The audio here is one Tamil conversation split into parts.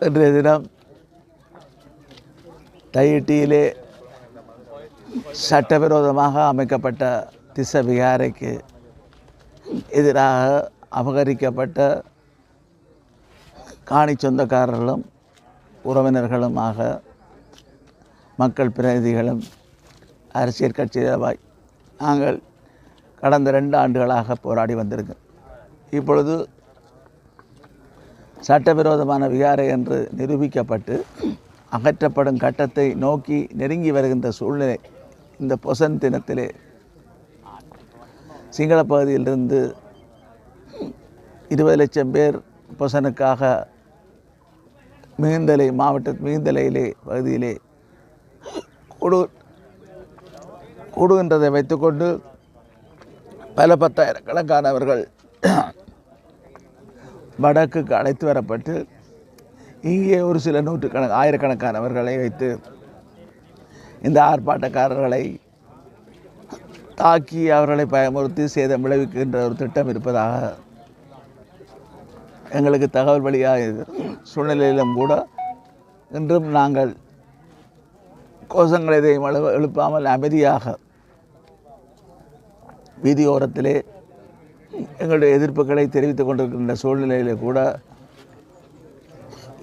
இன்றைய தினம் தையிட்டியிலே சட்டவிரோதமாக அமைக்கப்பட்ட திச விகாரைக்கு எதிராக அபகரிக்கப்பட்ட காணி சொந்தக்காரர்களும் உறவினர்களுமாக மக்கள் பிரதிநிதிகளும் அரசியல் கட்சியாய் நாங்கள் கடந்த ரெண்டு ஆண்டுகளாக போராடி வந்திருக்கோம். இப்பொழுது சட்டவிரோதமான விகாரை என்று நிரூபிக்கப்பட்டு அகற்றப்படும் கட்டத்தை நோக்கி நெருங்கி வருகின்ற சூழ்நிலை இந்த பொசன் தினத்திலே சிங்கள பகுதியிலிருந்து இருபது லட்சம் பேர் பொசனுக்காக மிகுந்தலை மாவட்ட மிகுந்தலையிலே பகுதியிலே கூடு கூடுகின்றதை வைத்துக்கொண்டு பல பத்தாயிரக்கணக்கானவர்கள் வடக்குக்கு அழைத்து வரப்பட்டு இங்கே ஒரு சில நூற்றுக்கணக்கு ஆயிரக்கணக்கானவர்களை வைத்து இந்த ஆர்ப்பாட்டக்காரர்களை தாக்கி அவர்களை பயமுறுத்தி சேதம் விளைவிக்கின்ற ஒரு திட்டம் இருப்பதாக எங்களுக்கு தகவல் வழியாக சூழ்நிலையிலும் கூட இன்றும் நாங்கள் கோஷங்களை எதையும் எழுப்பாமல் அமைதியாக வீதியோரத்திலே எங்களுடைய எதிர்ப்புகளை தெரிவித்துக் கொண்டிருக்கின்ற சூழ்நிலையிலே கூட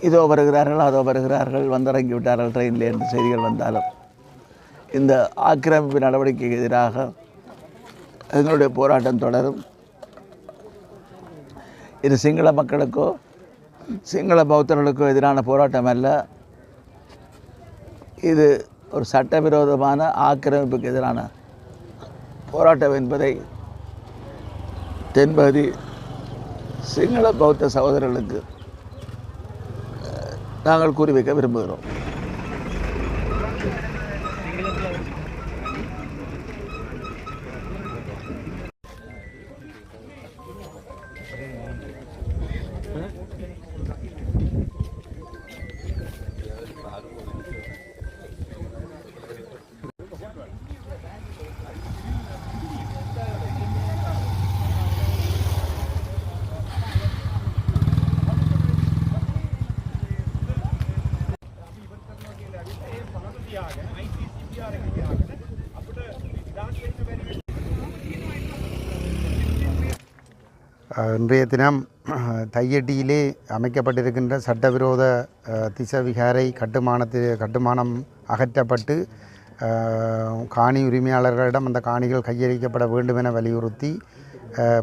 இதோ வருகிறார்கள் அதோ வருகிறார்கள் வந்திறங்கி விட்டார்கள் ட்ரெயினில் என்று செய்திகள் வந்தாலும். இந்த ஆக்கிரமிப்பு நடவடிக்கைக்கு எதிராக எங்களுடைய போராட்டம் தொடரும். இது சிங்கள மக்களுக்கோ சிங்கள பௌத்தர்களுக்கோ எதிரான போராட்டம் அல்ல. இது ஒரு சட்டவிரோதமான ஆக்கிரமிப்புக்கு எதிரான போராட்டம் என்பதை தென்பகுதி சிங்கள பௌத்த சகோதரர்களுக்கு நாங்கள் கூறி வைக்க விரும்புகிறோம். இன்றைய தினம் தையட்டியிலே அமைக்கப்பட்டிருக்கின்ற சட்டவிரோத திசவிகாரை திச விகாரை கட்டுமானத்தில் கட்டுமானம் அகற்றப்பட்டு காணி உரிமையாளர்களிடம் அந்த காணிகள் கையளிக்கப்பட வேண்டும் என வலியுறுத்தி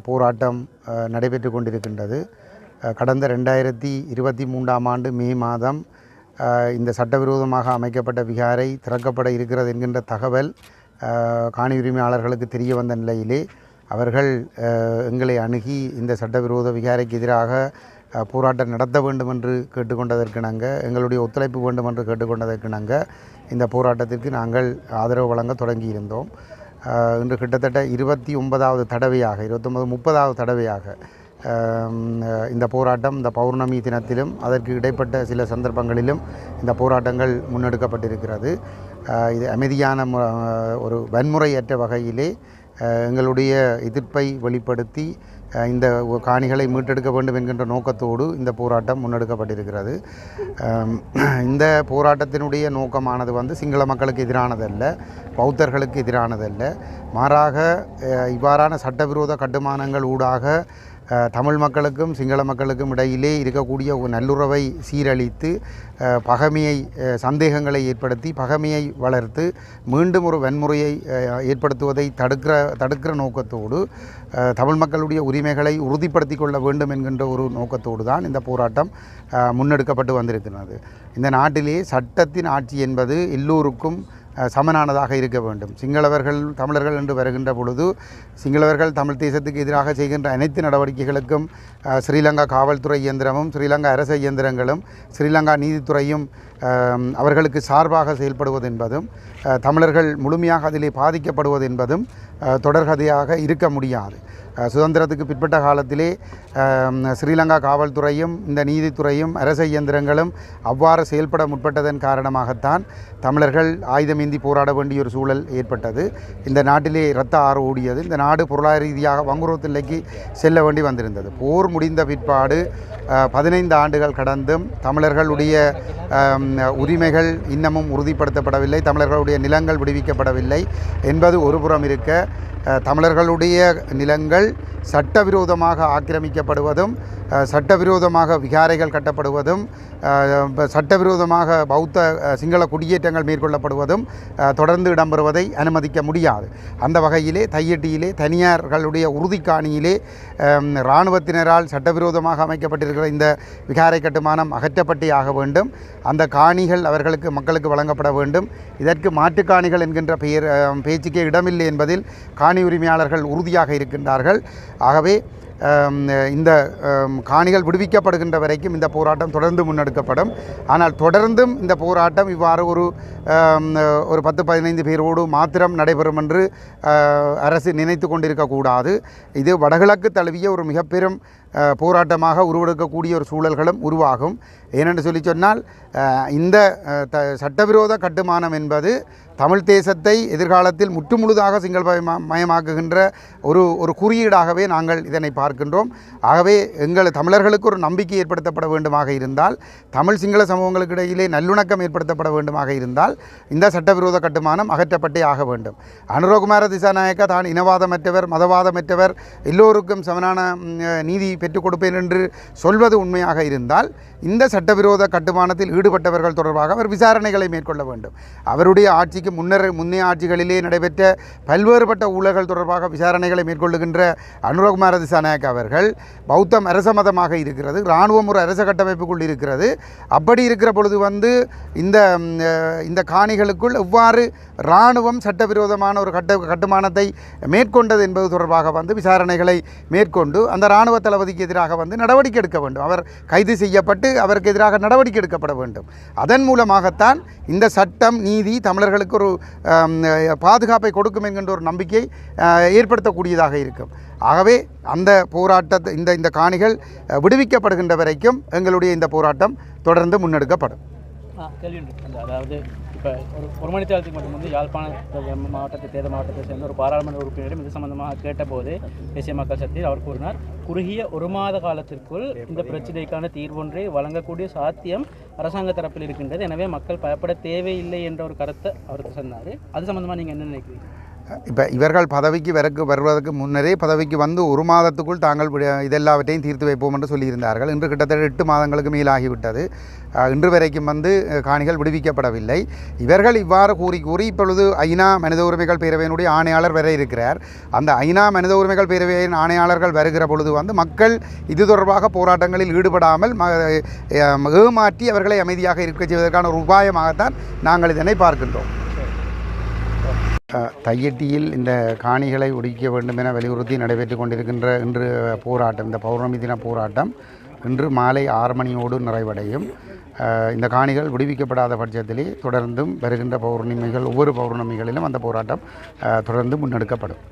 போராட்டம் நடைபெற்று கொண்டிருக்கின்றது. கடந்த ரெண்டாயிரத்தி இருபத்தி மூன்றாம் ஆண்டு மே மாதம் இந்த சட்டவிரோதமாக அமைக்கப்பட்ட விகாரை திறக்கப்பட இருக்கிறது என்கின்ற தகவல் காணி உரிமையாளர்களுக்கு தெரிய வந்த நிலையிலே அவர்கள் எங்களை அணுகி இந்த சட்டவிரோத விகாரைக்கு எதிராக போராட்டம் நடத்த வேண்டும் என்று நாங்கள் எங்களுடைய ஒத்துழைப்பு வேண்டும் என்று கேட்டுக்கொண்டதற்கிணங்க இந்த போராட்டத்திற்கு நாங்கள் ஆதரவு வழங்க தொடங்கியிருந்தோம். இன்று கிட்டத்தட்ட இருபத்தி ஒன்பதாவது தடவையாக இருபத்தொன்பது முப்பதாவது தடவையாக இந்த போராட்டம் இந்த பௌர்ணமி தினத்திலும் அதற்கு இடைப்பட்ட சில சந்தர்ப்பங்களிலும் இந்த போராட்டங்கள் முன்னெடுக்கப்பட்டிருக்கிறது. இது அமைதியான ஒரு வன்முறையற்ற வகையிலே எங்களுடைய எதிர்ப்பை வெளிப்படுத்தி இந்த காணிகளை மீட்டெடுக்க வேண்டும் என்கின்ற நோக்கத்தோடு இந்த போராட்டம் முன்னெடுக்கப்பட்டிருக்கிறது. இந்த போராட்டத்தினுடைய நோக்கமானது வந்து சிங்கள மக்களுக்கு எதிரானதல்ல பௌத்தர்களுக்கு எதிரானதல்ல. மாறாக இவ்வாறான சட்டவிரோத கட்டுமானங்கள் ஊடாக தமிழ் மக்களுக்கும் சிங்கள மக்களுக்கும் இடையிலே இருக்கக்கூடிய ஒரு நல்லுறவை சீரழித்து பகமையை பகைமையை சந்தேகங்களை ஏற்படுத்தி பகைமையை வளர்த்து மீண்டும் ஒரு வன்முறையை ஏற்படுத்துவதை தடுக்கிற தடுக்கிற நோக்கத்தோடு தமிழ் மக்களுடைய உரிமைகளை உறுதிப்படுத்தி கொள்ள வேண்டும் என்கின்ற ஒரு நோக்கத்தோடு தான் இந்த போராட்டம் முன்னெடுக்கப்பட்டு வந்திருக்கிறது. இந்த நாட்டிலே சட்டத்தின் ஆட்சி என்பது எல்லோருக்கும் சமனானதாக இருக்க வேண்டும். சிங்களவர்கள் தமிழர்கள் என்று வருகின்ற பொழுது சிங்களவர்கள் தமிழ் தேசத்துக்கு எதிராக செய்கின்ற அனைத்து நடவடிக்கைகளுக்கும் ஸ்ரீலங்கா காவல்துறை இயந்திரமும் ஸ்ரீலங்கா அரச இயந்திரங்களும் ஸ்ரீலங்கா நீதித்துறையும் அவர்களுக்கு சார்பாக செயல்படுவது என்பதும் தமிழர்கள் முழுமையாக அதிலே பாதிக்கப்படுவது என்பதும் தொடர்கதையாக இருக்க முடியாது. சுதந்திரத்துக்கு பிற்பட்ட காலத்திலே ஸ்ரீலங்கா காவல்துறையும் இந்த நீதித்துறையும் அரச இயந்திரங்களும் அவ்வாறு செயல்பட முற்பட்டதன் காரணமாகத்தான் தமிழர்கள் ஆயுதமேந்தி போராட வேண்டிய ஒரு சூழல் ஏற்பட்டது. இந்த நாட்டிலே இரத்த ஆறு ஓடியது இந்த நாடு பொருளாதார ரீதியாக வங்குரோத்து நிலைக்கு செல்ல வேண்டி வந்திருந்தது. போர் முடிந்த பிற்பாடு பதினைந்து ஆண்டுகள் கடந்தும் தமிழர்களுடைய உரிமைகள் இன்னமும் உறுதிப்படுத்தப்படவில்லை தமிழர்களுடைய நிலங்கள் விடுவிக்கப்படவில்லை என்பது ஒருபுறம் இருக்க தமிழர்களுடைய நிலங்கள் சட்டவிரோதமாக ஆக்கிரமிக்கப்படுவதும் சட்டவிரோதமாக விகாரைகள் கட்டப்படுவதும் சட்டவிரோதமாக பௌத்த சிங்கள குடியேற்றங்கள் மேற்கொள்ளப்படுவதும் தொடர்ந்து இடம்பெறுவதை அனுமதிக்க முடியாது. அந்த வகையிலே தையட்டியிலே தனியார்களுடைய உறுதிக்காணியிலே இராணுவத்தினரால் சட்டவிரோதமாக அமைக்கப்பட்டிருக்கிற இந்த விகாரை கட்டுமானம் அகற்றப்பட்டே ஆக வேண்டும். அந்த காணிகள் அவர்களுக்கு மக்களுக்கு வழங்கப்பட வேண்டும். இதற்கு மாட்டுக்காணிகள் என்கின்ற பெயர் பேச்சுக்கே இடமில்லை என்பதில் காணி உரிமையாளர்கள் உறுதியாக இருக்கின்றார்கள். ஆகவே இந்த காணிகள் விடுவிக்கப்படுகின்ற வரைக்கும் இந்த போராட்டம் தொடர்ந்து முன்னெடுக்கப்படும். ஆனால் தொடர்ந்தும் இந்த போராட்டம் இவ்வாறு ஒரு ஒரு பத்து பதினைந்து பேரோடு மாத்திரம் நடைபெறும் என்று அரசு நினைத்து கொண்டிருக்கக்கூடாது இது வடகிழக்கு தழுவிய ஒரு மிக பெரும் போராட்டமாக உருவெடுக்கக்கூடிய ஒரு சூழல்களும் உருவாகும். ஏனென்று சொல்லி சொன்னால் இந்த த சட்டவிரோத கட்டுமானம் என்பது தமிழ் தேசத்தை எதிர்காலத்தில் முற்றுமுழுதாக சிங்கள மயமா- மயமாக்குகின்ற ஒரு ஒரு குறியீடாகவே நாங்கள் இதனை பார்க்கின்றோம். ஆகவே எங்கள் தமிழர்களுக்கு ஒரு நம்பிக்கை ஏற்படுத்தப்பட வேண்டுமாக இருந்தால் தமிழ் சிங்கள சமூகங்களுக்கு இடையிலே நல்லுணக்கம் ஏற்படுத்தப்பட வேண்டுமாக இருந்தால் இந்த சட்டவிரோத கட்டுமானம் அகற்றப்பட்டே ஆக வேண்டும். அனுரகுமார திசாநாயக்கா தான் இனவாதமற்றவர் மதவாதமற்றவர் எல்லோருக்கும் சமனான நீதி பெற்றுக் கொடுப்பேன் என்று சொல்வது உண்மையாக இருந்தால் இந்த சட்டவிரோத கட்டுமானத்தில் ஈடுபட்டவர்கள் தொடர்பாக அவர் விசாரணைகளை மேற்கொள்ள வேண்டும். அவருடைய ஆட்சிக்கு முன்னர் முன்னைய ஆட்சிகளிலே நடைபெற்ற பல்வேறுபட்ட ஊழல்கள் தொடர்பாக விசாரணைகளை மேற்கொள்ளுகின்ற அனுரகுமார திசாநாயக் அவர்கள் பௌத்தம் அரச மதமாக இருக்கிறது இராணுவம் ஒரு அரச கட்டமைப்புக்குள் இருக்கிறது. அப்படி இருக்கிற பொழுது வந்து இந்த இந்த காணிகளுக்குள் எவ்வாறு இராணுவம் சட்டவிரோதமான ஒரு கட்ட கட்டுமானத்தை மேற்கொண்டது என்பது தொடர்பாக வந்து விசாரணைகளை மேற்கொண்டு அந்த இராணுவ தளபதிக்கு எதிராக வந்து நடவடிக்கை எடுக்க வேண்டும். அவர் கைது செய்யப்பட்டு அவருக்கு எதிராக நடவடிக்கை எடுக்கப்பட வேண்டும். அதன் மூலமாகத்தான் இந்த சட்டம் நீதி தமிழர்களுக்கு ஒரு பாதுகாப்பை கொடுக்கும் என்கின்ற ஒரு நம்பிக்கை ஏற்படுத்தக்கூடியதாக இருக்கும். ஆகவே அந்த போராட்டத்தை இந்த இந்த காணிகள் விடுவிக்கப்படுகின்ற வரைக்கும் எங்களுடைய இந்த போராட்டம் தொடர்ந்து முன்னெடுக்கப்படும். அதாவது இப்போ ஒரு ஒரு மணி தேர்தலுக்கு மட்டும் வந்து யாழ்ப்பாண மாவட்டத்தை தேர்தல் மாவட்டத்தை சேர்ந்த ஒரு பாராளுமன்ற உறுப்பினரிடம் இது சம்பந்தமாக கேட்டபோது தேசிய மக்கள் சக்தியில் அவர் கூறினார் குறுகிய ஒரு மாத காலத்திற்குள் இந்த பிரச்சனைக்கான தீர்வொன்றை வழங்கக்கூடிய சாத்தியம் அரசாங்க தரப்பில் இருக்கின்றது. எனவே மக்கள் பயப்பட தேவையில்லை என்ற ஒரு கருத்தை அவர் சொன்னார். அது சம்பந்தமாக நீங்கள் என்ன நினைக்கிறீங்க? இப்போ இவர்கள் பதவிக்கு வரக்கு வருவதற்கு முன்னரே பதவிக்கு வந்து ஒரு மாதத்துக்குள் தாங்கள் இதெல்லாவற்றையும் தீர்த்து வைப்போம் என்று சொல்லியிருந்தார்கள். இன்று கிட்டத்தட்ட எட்டு மாதங்களுக்கு மேலாகிவிட்டது. இன்று வரைக்கும் வந்து காணிகள் விடுவிக்கப்படவில்லை. இவர்கள் இவ்வாறு கூறி கூறி இப்பொழுது ஐநா மனித உரிமைகள் பேரவையினுடைய ஆணையாளர் வர இருக்கிறார். அந்த ஐநா மனித உரிமைகள் பேரவையின் ஆணையாளர்கள் வருகிற பொழுது வந்து மக்கள் இது தொடர்பாக போராட்டங்களில் ஈடுபடாமல் ஏமாற்றி அவர்களை அமைதியாக இருக்க செய்வதற்கான ஒரு உபாயமாகத்தான் நாங்கள் இதனை பார்க்கின்றோம். தையட்டியில் இந்த காணிகளை ஒடுக்க வேண்டும் என வலியுறுத்தி நடைபெற்று கொண்டிருக்கின்ற இன்று போராட்டம் இந்த பௌர்ணமி தின போராட்டம் இன்று மாலை ஆறு மணியோடு நிறைவடையும். இந்த காணிகள் விடுவிக்கப்படாத பட்சத்திலே தொடர்ந்தும் வருகின்ற பௌர்ணமிகள் ஒவ்வொரு பௌர்ணமிகளிலும் அந்த போராட்டம் தொடர்ந்து முன்னெடுக்கப்படும்.